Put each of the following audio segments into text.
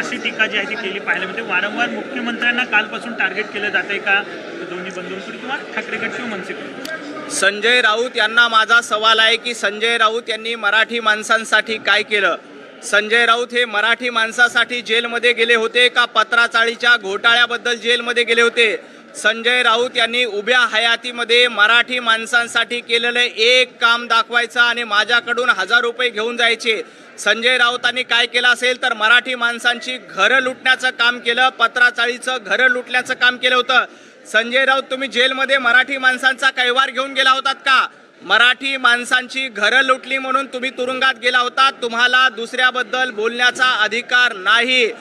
अशी टीका जी आहे ती केली पाहायला मिळते. वारंवार मुख्यमंत्र्यांना कालपासून टार्गेट केलं जात आहे का दोन्ही बंधूंकडून किंवा ठाकरे गट किंवा मनसेकडून? संजय राऊत यांना माझा सवाल आहे की संजय राऊत यांनी मराठी माणसांसाठी काय केलं? संजय राऊत हे मराठी माणसासाठी जेलमध्ये गेले होते का पत्राचाळीच्या घोटाळ्याबद्दल जेलमध्ये गेले होते? संजय राऊत यांनी उभ्या हयातीमध्ये मराठी माणसांसाठी केलेलं एक काम दाखवायचं आणि माझ्याकडून हजार रुपये घेऊन जायचे. संजय राऊतांनी काय केलं असेल तर मराठी माणसांची घरं लुटण्याचं काम केलं पत्राचाळीचं घरं लुटण्याचं काम केलं होतं. संजय राऊत तुम्ही जेलमध्ये मराठी माणसांचा कैवार घेऊन गेला होतात का? मराठी माणसांची घरं लुटली म्हणून तुम्ही तुरुंगात गेला होता. तुम्हाला दुसऱ्याबद्दल बोलण्याचा अधिकार नाही.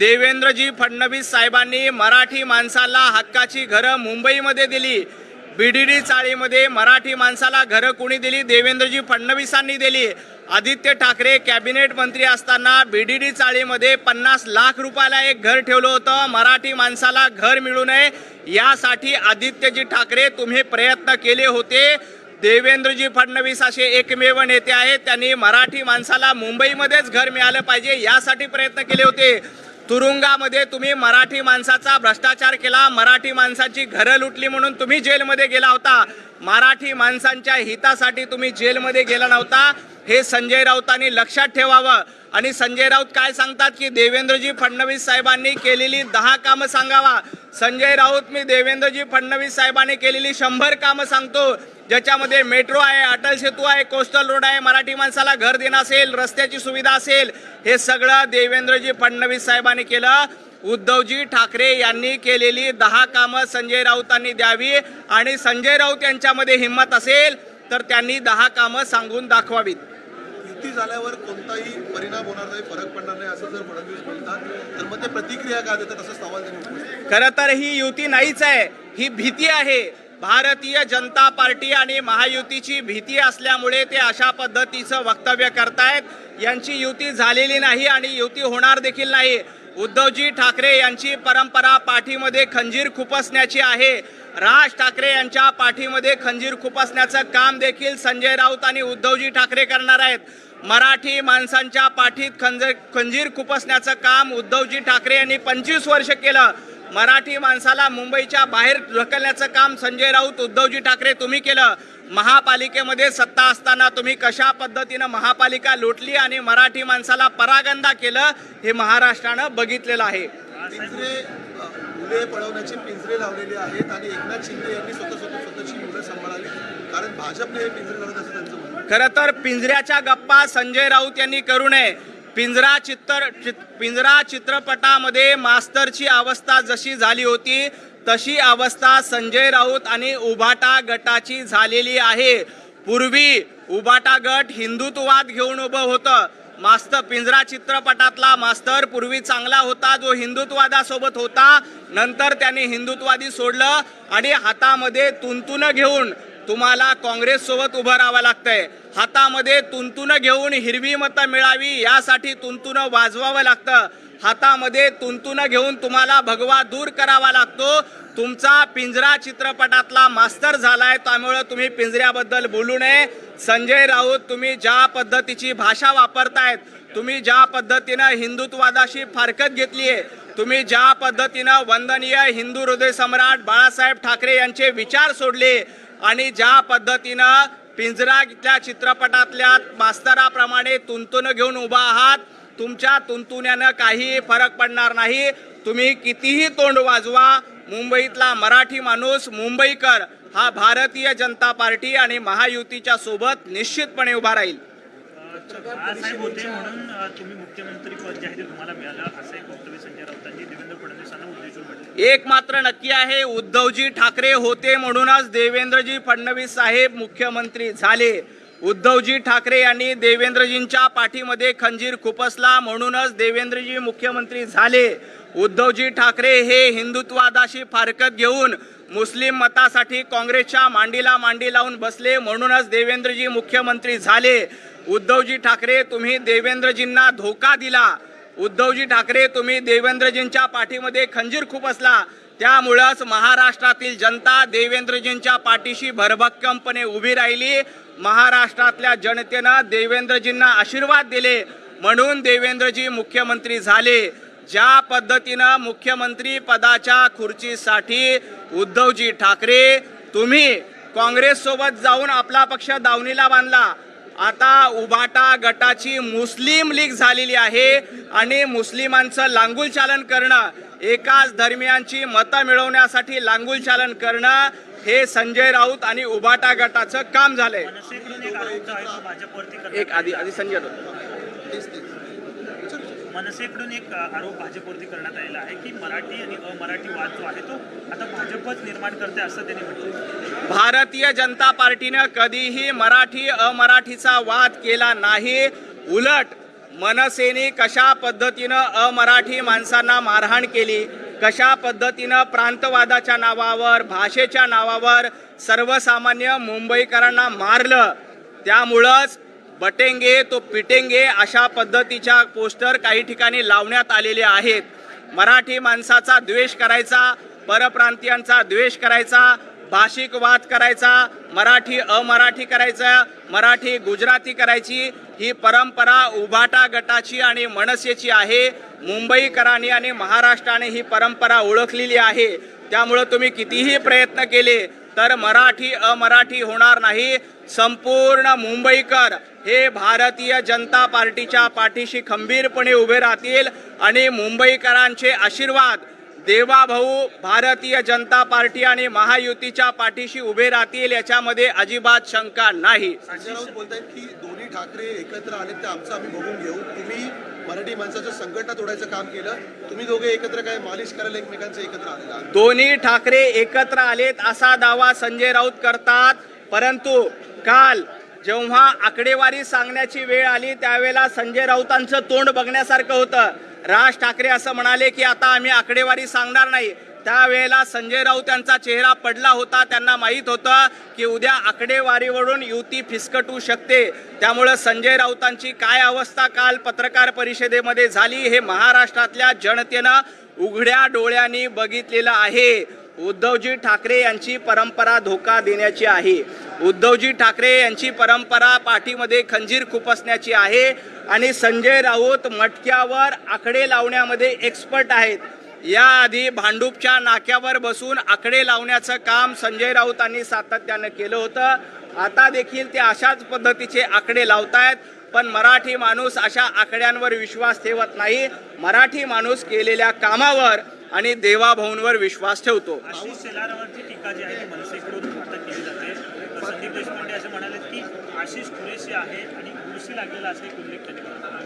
देवेंद्रजी फडणवीस साहेबांनी मराठी माणसाला हक्काची घरं मुंबईमध्ये दिली. बीडीडी चाळीमध्ये मराठी माणसाला घरं कोणी दिली? देवेंद्रजी फडणवीसांनी दिली. आदित्य ठाकरे कॅबिनेट मंत्री असताना बीडीडी चाळीमध्ये पन्नास लाख रुपयाला एक घर ठेवलं होतं. मराठी माणसाला घर मिळू नये यासाठी आदित्यजी ठाकरे तुम्ही प्रयत्न केले होते. देवेंद्रजी फडणवीस असे एकमेव नेते आहेत. त्यांनी मराठी माणसाला मुंबईमध्येच घर मिळालं पाहिजे यासाठी प्रयत्न केले होते. तुरुंगामध्ये तुम्ही मराठी माणसाचा भ्रष्टाचार केला मराठी माणसाची घरं लुटली म्हणून तुम्ही जेलमध्ये गेला होता. मराठी माणसांच्या हितासाठी तुम्ही जेलमध्ये गेला नव्हता. हे संजय राऊतांनी लक्षात ठेवावं. आणि संजय राऊत काय सांगतात की देवेंद्रजी फडणवीस साहेबांनी केलेली दहा कामं सांगावा. संजय राऊत मी देवेंद्रजी फडणवीस साहेबांनी केलेली शंभर कामं सांगतो. ज्याच्यामध्ये मेट्रो आहे अटल सेतू आहे कोस्टल रोड आहे मराठी माणसाला घर देणं असेल रस्त्याची सुविधा असेल हे सगळं देवेंद्रजी फडणवीस साहेबांनी केलं. उद्धवजी ठाकरे यांनी केलेली दहा कामं संजय राऊतांनी द्यावी. आणि संजय राऊत यांच्यामध्ये हिंमत असेल तर त्यांनी दहा कामं सांगून दाखवावीत. युती झाल्यावर कोणताही परिणाम होणार नाही फरक पडणार नाही असं जर फडणवीस म्हणतात तर मग ते प्रतिक्रिया का देतात असं सवाल त्यांनी खरं तर ही युती नाहीच आहे ही भीती आहे. भारतीय जनता पार्टी आणि महायुतीची भीती असल्यामुळे ते अशा पद्धतीचं वक्तव्य करतायत. यांची युती झालेली नाही आणि युती होणार देखील नाही. उद्धवजी ठाकरे यांची परंपरा पाठीमध्ये खंजीर खुपसण्याची आहे. राज ठाकरे यांच्या पाठीमध्ये खंजीर खुपसण्याचं काम देखील संजय राऊत आणि उद्धवजी ठाकरे करणार आहेत. मराठी माणसांच्या पाठीत खंजर खंजीर खुपसण्याचं काम उद्धवजी ठाकरे यांनी पंचवीस वर्ष केलं. मराठी माणसाला मुंबईच्या बाहेर ढकलण्याचं काम संजय राऊत उद्धवजी ठाकरे तुम्ही केलं. महापालिकेमध्ये सत्ता असताना तुम्ही कशा पद्धतीनं महापालिका लुटली आणि मराठी माणसाला परागंदा केलं हे महाराष्ट्रानं बघितलेलं आहे. मुले पळवण्याची पिंजरे लावलेली आहेत आणि एकनाथ शिंदे यांनी स्वतः स्वतः स्वतःची मुलं सांभाळाली. कारण भाजपने हे पिंजरे लावत असं त्यांचं. खरं तर पिंजऱ्याच्या गप्पा संजय राऊत यांनी करू नये. पिंजरा चित्र चित- पिंजरा चित्रपटामध्ये मास्तरची अवस्था जशी झाली होती तशी अवस्था संजय राऊत आणि उभाटा गटाची झालेली आहे. पूर्वी उभाटा गट हिंदुत्ववाद घेऊन उभं होतं. मास्तर पिंजरा चित्रपटातला मास्तर पूर्वी चांगला होता जो हिंदुत्ववादासोबत होता. नंतर त्याने हिंदुत्वादी सोडलं आणि हातामध्ये तुंतुनं घेऊन तुम्हाला काँग्रेससोबत उभं राहावं लागतंय. हातामध्ये तुंतुनं घेऊन हिरवी मतं मिळावी यासाठी तुंतुनं वाजवावं लागतं. हातामध्ये तुंतुनं घेऊन तुम्हाला भगवा दूर करावा लागतो. तुमचा पिंजरा चित्रपटातला मास्तर झालाय त्यामुळे तुम्ही पिंजऱ्याबद्दल बोलू नये. संजय राऊत तुम्ही ज्या पद्धतीची भाषा वापरतायत तुम्ही ज्या पद्धतीनं हिंदुत्ववादाशी फारकत घेतली आहे तुम्ही ज्या पद्धतीनं वंदनीय हिंदू हृदय सम्राट बाळासाहेब ठाकरे यांचे विचार सोडले आणि ज्या पद्धतीनं पिंजरा इथल्या चित्रपटातल्या मास्तराप्रमाणे तुंतुन घेऊन उभा आहात तुमच्या तुंतुण्यानं काही फरक पडणार नाही. तुम्ही कितीही तोंड वाजवा मुंबईतला मराठी माणूस मुंबईकर हा भारतीय जनता पार्टी आणि महायुतीच्या सोबत निश्चितपणे उभा राहील. होते म्हणून तुम्ही मुख्यमंत्री पद जे आहे ते तुम्हाला मिळालं. असं एक वक्तव्य संजय राऊतांनी देवेंद्र फडणवीसांना उद्देशून एक मात्र नक्की आहे. उद्धवजी ठाकरे होते म्हणूनच देवेंद्रजी फडणवीस साहेब मुख्यमंत्री झाले. उद्धवजी ठाकरे यांनी देवेंद्रजींच्या पाठीमध्ये खंजीर खुपसला म्हणूनच देवेंद्रजी मुख्यमंत्री झाले. उद्धवजी ठाकरे हे हिंदुत्वादाशी फारकत घेऊन मुस्लिम मतासाठी काँग्रेसच्या मांडीला मांडी लावून बसले म्हणूनच देवेंद्रजी मुख्यमंत्री झाले. उद्धवजी ठाकरे तुम्ही देवेंद्रजींना धोका दिला. उद्धवजी ठाकरे तुम्ही देवेंद्रजींच्या पाठीमध्ये खंजीर खूप असला त्यामुळंच महाराष्ट्रातील जनता देवेंद्रजींच्या पाठीशी भरभक्कमपणे उभी राहिली. महाराष्ट्रातल्या जनतेनं देवेंद्रजींना आशीर्वाद दिले. म्हणून देवेंद्रजी मुख्यमंत्री झाले. ज्या पद्धतीनं मुख्यमंत्री पदाच्या खुर्चीसाठी उद्धवजी ठाकरे तुम्ही काँग्रेससोबत जाऊन आपला पक्ष दावणीला बांधला. आता उभाटा गटाची मुस्लिम लीग झालेली आहे आणि मुस्लिमांचं लांगुल चालन करणं एकाच धर्मियांची मतं मिळवण्यासाठी लांगुल चालन करणं हे संजय राऊत आणि उभाटा गटाचं काम झालंय. एक आधी आधी संजय राऊत तेच तेच विचार, विचार. मनसेकडून एक आरोप भाजपवरती करण्यात आलेला आहे की मराठी आणि अमराठी वाद जो आहे तो आता भाजपच निर्माण करते असं त्यांनी म्हटलं. भारतीय जनता पार्टीनं कधीही मराठी अमराठीचा वाद केला नाही. उलट मनसेने कशा पद्धतीनं अमराठी माणसांना मारहाण केली कशा पद्धतीनं प्रांतवादाच्या नावावर भाषेच्या नावावर सर्वसामान्य मुंबईकरांना मारलं त्यामुळंच बटेंगे तो पिटेंगे अशा पद्धतीच्या पोस्टर काही ठिकाणी लावण्यात आलेले आहेत. मराठी माणसाचा द्वेष करायचा परप्रांतीयांचा द्वेष करायचा भाषिक वाद करायचा मराठी अमराठी करायचा मराठी गुजराती करायची ही परंपरा उभाटा गटाची आणि मनसेची आहे. मुंबईकरांनी आणि महाराष्ट्राने ही परंपरा ओळखलेली आहे. त्यामुळं तुम्ही कितीही प्रयत्न केले तर मराठी अमराठी होणार नाही. संपूर्ण मुंबईकर हे भारतीय जनता पार्टीच्या पाठीशी खंबीरपणे उभे राहतील आणि मुंबईकरांचे आशीर्वाद देवाभाऊ भारतीय जनता पार्टी आणि महायुतीच्या पाठीशी उभे राहतील याच्यामध्ये अजिबात शंका नाही. संजय राऊत बोलतायत की दोन्ही ठाकरे एकत्र आले ते आमचं आम्ही बघून घेऊ. तुम्ही मराठी माणसाच्या संघटना तोडायचं काम केलं. तुम्ही दोघे एकत्र काय मालिश करायला एकमेकांचे एकत्र आहात. दोन्ही ठाकरे एकत्र आलेत असा दावा संजय राऊत करतात. परंतु काल जेव्हा आकडेवारी सांगण्याची वेळ आली त्यावेळेला संजय राऊतांचं तोंड बघण्यासारखं होतं. राज ठाकरे असं म्हणाले की आता आम्ही आकडेवारी सांगणार नाही. त्यावेळेला संजय राऊत यांचा चेहरा पडला होता. त्यांना माहीत होतं की उद्या आकडेवारीवरून युती फिसकटू शकते. त्यामुळं संजय राऊतांची काय अवस्था काल पत्रकार परिषदेमध्ये झाली हे महाराष्ट्रातल्या जनतेनं उघड्या डोळ्यांनी बघितलेलं आहे. उद्धवजी ठाकरे यांची परंपरा धोका देण्याची आहे. उद्धवजी ठाकरे यांची परंपरा पाठीमध्ये खंजीर खुपसण्याची आहे आणि संजय राऊत मटक्यावर आकडे लावण्यामध्ये एक्सपर्ट आहेत. याआधी भांडूपच्या नाक्यावर बसून आकडे लावण्याचं काम संजय राऊतांनी सातत्यानं केलं होतं. आता देखील ते अशाच पद्धतीचे आकडे लावतायत पण मराठी माणूस अशा आकड्यांवर विश्वास ठेवत नाही. मराठी माणूस केलेल्या कामावर आणि देवाभाऊंवर विश्वास ठेवतो. आशिष आशिष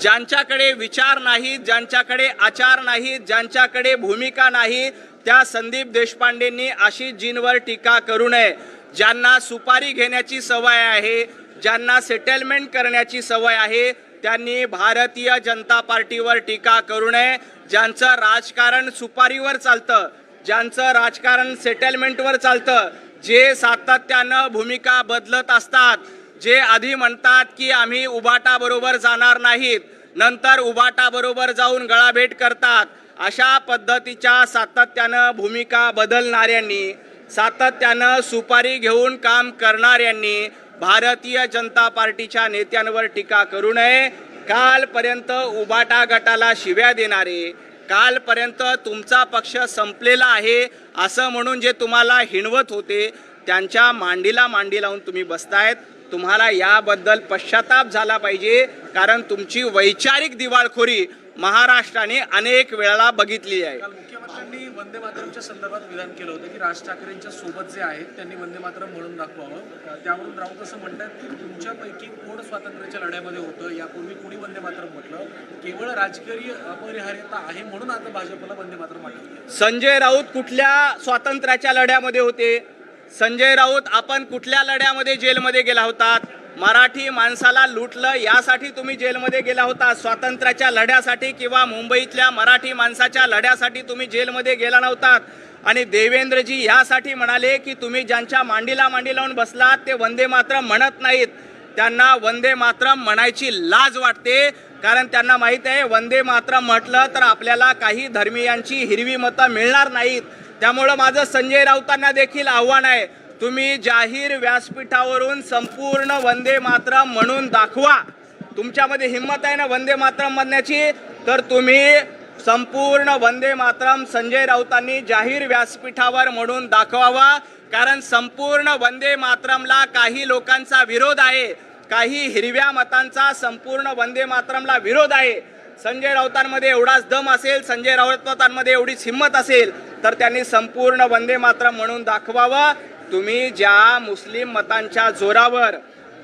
ज्यांच्याकडे विचार नाहीत ज्यांच्याकडे आचार नाहीत ज्यांच्याकडे भूमिका नाही त्या संदीप देशपांडेंनी आशिषजींवर टीका करू नये. ज्यांना सुपारी घेण्याची सवय आहे ज्यांना सेटलमेंट करण्याची सवय आहे त्यांनी भारतीय जनता पार्टीवर टीका करू नये ज्यांचं राजकारण सुपारीवर चालतं ज्यांचं राजकारण सेटलमेंटवर चालतं जे सातत्यानं भूमिका बदलत असतात जे आधी म्हणतात की आम्ही उबाटाबरोबर जाणार नाहीत नंतर उबाटाबरोबर जाऊन गळाभेट करतात अशा पद्धतीच्या सातत्यानं भूमिका बदलणाऱ्यांनी सातत्यानं सुपारी घेऊन काम करणाऱ्यांनी भारतीय जनता पार्टीच्या नेत्यांवर टीका करू नये. कालपर्यंत उबाटा गटाला शिव्या देणारे कालपर्यंत तुमचा पक्ष संपलेला आहे असं म्हणून जे तुम्हाला हिणवत होते त्यांच्या मांडीला मांडी लावून तुम्ही बसतायत. तुम्हाला याबद्दल पश्चाताप झाला पाहिजे कारण तुमची वैचारिक दिवाळखोरी महाराष्ट्राने अनेक वेळा बघितली आहे. काल मुख्यमंत्र्यांनी वंदे मातरमच्या संदर्भात विधान केलं होतं की राज ठाकरेंच्या सोबत जे आहेत त्यांनी वंदे मातरम म्हणून दाखवावं. त्यावरून राऊत असं म्हणतात की तुमच्यापैकी कोण स्वातंत्र्याच्या लढ्यामध्ये होतं यापूर्वी कोणी वंदे मातरम म्हटलं? केवळ राजकीय अपरिहार्यता आहे म्हणून आता भाजपला वंदे मातरम वाटत संजय राऊत कुठल्या स्वातंत्र्याच्या लढ्यामध्ये होते? संजय राऊत आपण कुठल्या लढ्यामध्ये जेलमध्ये गेला होतात? मराठी माणसाला लुटलं यासाठी तुम्ही जेलमध्ये गेला होता. स्वातंत्र्याच्या लढ्यासाठी किंवा मुंबईतल्या मराठी माणसाच्या लढ्यासाठी तुम्ही जेलमध्ये गेला नव्हतात आणि देवेंद्रजी यासाठी म्हणाले की तुम्ही ज्यांच्या मांडीला मांडी लावून बसलात ते वंदे मातरम म्हणत नाहीत. त्यांना वंदे मातरम म्हणायची लाज वाटते. कारण त्यांना माहीत आहे वंदे मातरम म्हटलं तर आपल्याला काही धर्मीयांची हिरवी मतं मिळणार नाहीत. त्यामुळं माझं संजय राऊतांना देखील आव्हान आहे. तुम्ही जाहीर व्यासपीठावरून संपूर्ण वंदे मातरम म्हणून दाखवा. तुमच्यामध्ये हिंमत आहे ना वंदे मातरम म्हणण्याची तर तुम्ही संपूर्ण वंदे मातरम संजय राऊतांनी जाहीर व्यासपीठावर म्हणून दाखवावा. कारण संपूर्ण वंदे मातरमला काही लोकांचा विरोध आहे. काही हिरव्या मतांचा संपूर्ण वंदे मातरमला विरोध आहे. संजय राऊतांमध्ये एवढाच दम असेल संजय राऊतांमध्ये एवढीच हिंमत असेल तर त्यांनी संपूर्ण वंदे मातरम म्हणून दाखवावं. तुम्ही ज्या मुस्लिम मतांच्या जोरावर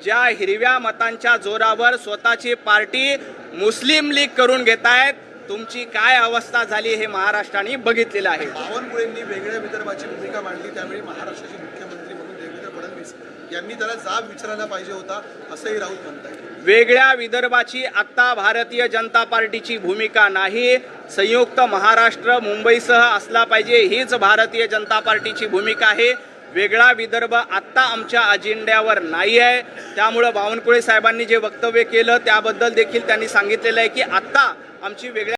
ज्या हिरव्या मतांच्या जोरावर स्वतःची पार्टी मुस्लिम लीग करून घेतायत तुमची काय अवस्था झाली हे महाराष्ट्राने बघितलेलं आहे. बावनकुळेंनी वेगळ्या विदर्भाची भूमिका मांडली त्यावेळी महाराष्ट्राचे मुख्यमंत्री म्हणून देवेंद्र फडणवीस यांनी त्याला जाब विचारायला पाहिजे होता असंही राऊत म्हणताय वेगळ्या विदर्भाची आत्ता भारतीय जनता पार्टीची भूमिका नाही संयुक्त महाराष्ट्र मुंबईसह असला पाहिजे हीच भारतीय जनता पार्टीची भूमिका आहे. वेगळा विदर्भ आत्ता आमच्या अजेंड्यावर नाही आहे. त्यामुळं बावनकुळे साहेबांनी जे वक्तव्य केलं त्याबद्दल देखील त्यांनी सांगितलेलं आहे की आत्ता आमची वेगळ्या